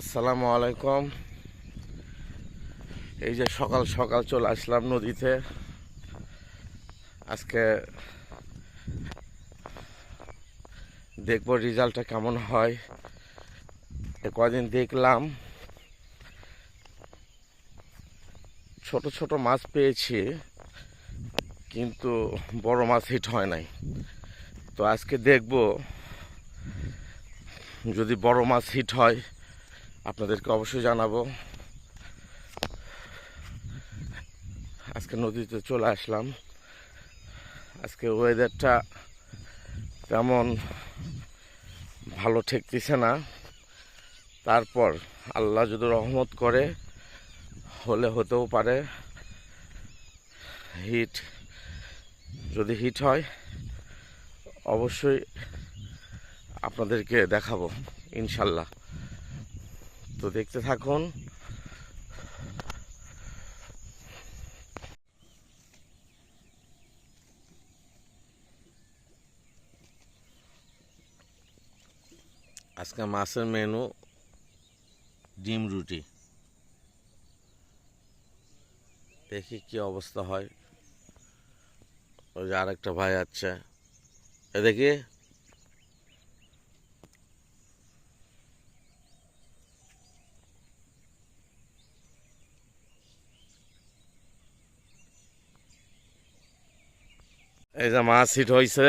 আসসালামু আলাইকুম। এই যে সকাল সকাল চলে আসলাম নদীতে। আজকে দেখব রেজাল্টটা কেমন হয়। কদিন দেখলাম। ছোট ছোট মাছ পেয়েছি, কিন্তু বড় মাছ হিট হয় নাই। তো আজকে দেখব যদি বড় মাছ হিট হয় আপনাদেরকে অবশ্যই জানাব। আজকে নদীতে চলে আসলাম। আজকে ওয়েদারটা তেমন ভালো ঠেকতেছে না। তারপর আল্লাহ যদি রহমত করে, হলে হতেও পারে। হিট যদি হিট হয়, অবশ্যই আপনাদেরকে দেখাবো, ইনশাল্লাহ। তো দেখতে থাকুন। আজকে মাছের মেনু ডিম রুটি। দেখি কি অবস্থা হয়। ওই যে আরেকটা ভাই আছে। এ দেখি। এই যে মাছ হিট হয়েছে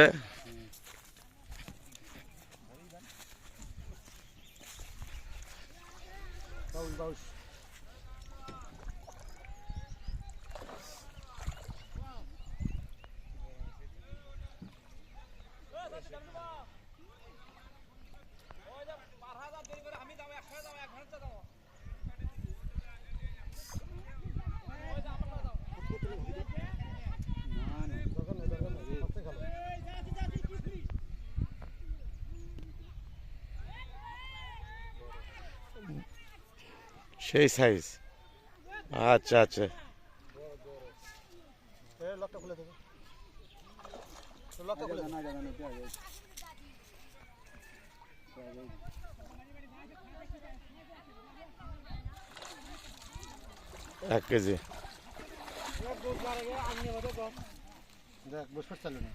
সেই সাইজ আচ্ছা আচ্ছা। এক কেজি। দেখ বসে চালু না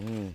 Oh,